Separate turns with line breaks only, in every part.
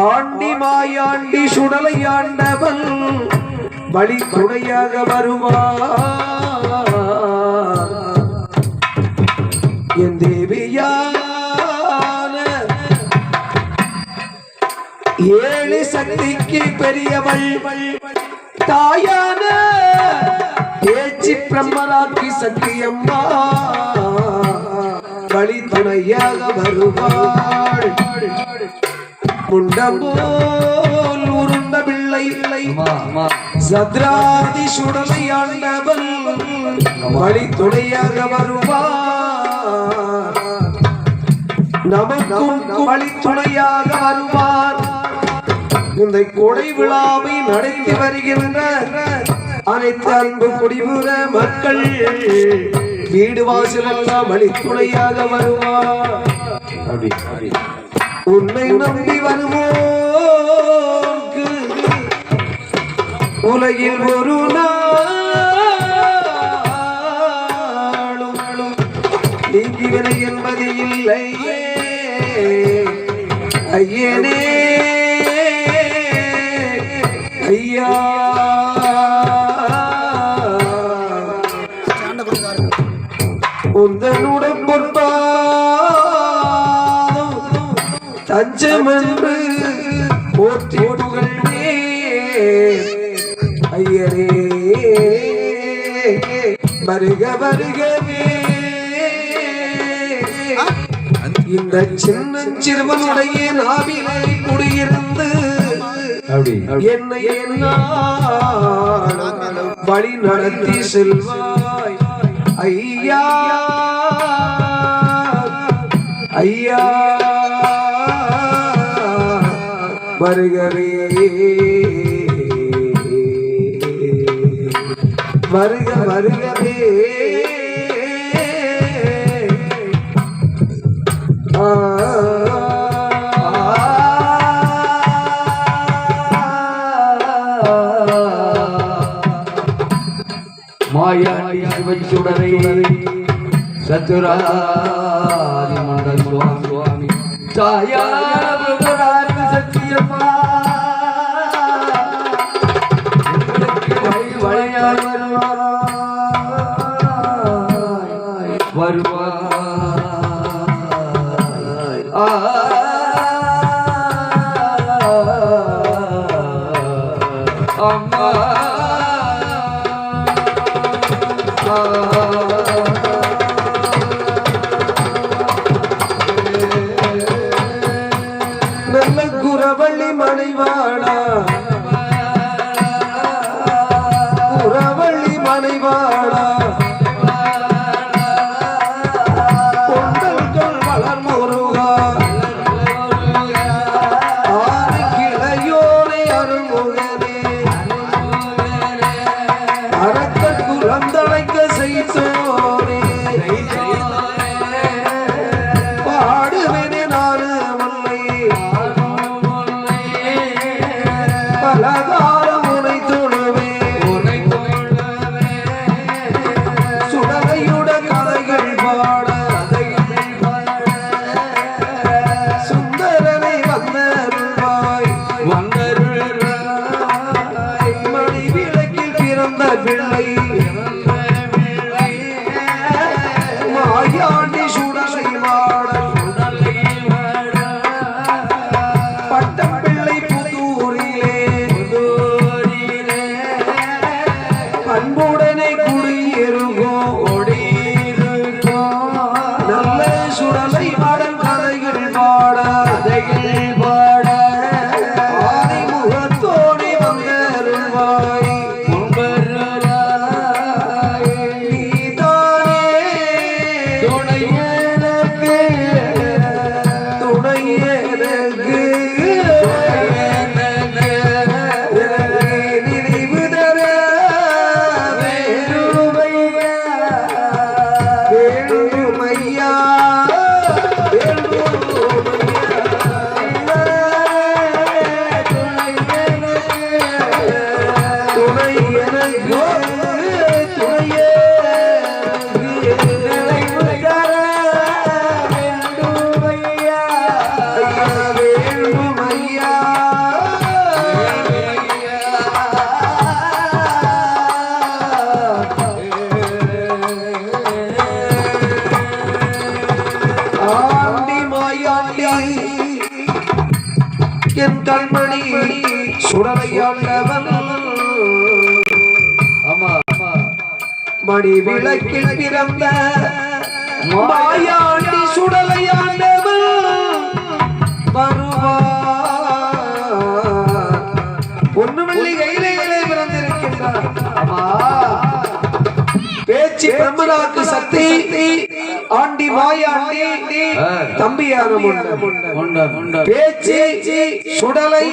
Aunty Mayandi சுடலை ஆண்டவன் வழி துணையாக வருவா என் தேவியான ஏழு சக்திக்கு பெரியவள் தாயான ஏச்சி பிரம்மராக்கி சக்தியம்மா வழி துணையாக வருவாள். முண்டம்போல் உருண்ட பிள்ளை. சத்ராதி சுடலை ஆண்டவன். வழி துணையாக வருவார். நமக்கும் வழி துணையாக வருவார். இந்த கொடை விழாவை நடத்தி வருகின்ற அனைத்து அன்பு குடிபுற மக்கள் வீடு வாசலெல்லாம் வழி துணையாக வருவார் உன்னை நம்பி வருவோர்க்கு உலகில் ஒரு நாளும் நீங்கிவினை என்பது இல்லையே. ஐயனே. ஐயா. உந்தனுடன் பொற்பாதம் தஞ்சமென்று போற்றி புகழ்வே ஐயரே வருக வருகவே. இந்த சின்ன சிறுவனுடைய நாவிலை குடியிருந்து என்னை வழி நடத்தி செல்வாய். ஐயா. வருகவே வருக வருகவே. ஆ.
மாயாண்டி சத்துராதி மண்டல் சுவாமி சுவாமி சாயா
அடைவார் பாட என் கண்மணி சுடலையாண்டவன்.
ஆமா.
மணி விளக்கில் பிறந்த மாயாண்டி சுடலையாண்டவன். வருவார் பொன்னுவள்ளி கையிலே பிறந்திருக்கின்றார்.
ஆமா.
பேச்சு பிரம்மராக்கு சக்தி ஆண்டி மாயாண்டி தம்பியான
முண்டர். முண்டர்.
பேச்சு சுடலை.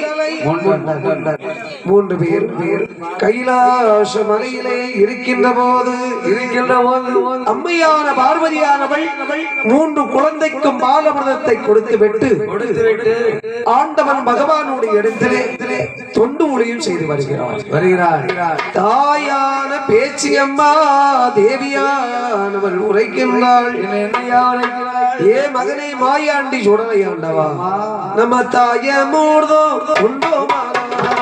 மூன்று பேர் பேர். கைலாச மலையிலே இருக்கின்ற போது இருக்கின்ற போது அம்மையான பார்வதியானவள் மூன்று குழந்தைக்கும் பாலமிரதத்தை கொடுத்து விட்டு
கொடுத்துவிட்டு
ஆண்டவன் பகவானுடைய இடத்திலே தொண்டு ஊழியம் செய்து வருகிறார்
வருகிறார்
தாயான பேச்சியம்மா தேவியானவள் உரைக்கின்றாள்.
என்னையா உரைக்கிறார்
ஏ மகனை மாயாண்டி சுடலையாண்டவா நம்ம தாய மூர்தோ உண்டோ மாலவா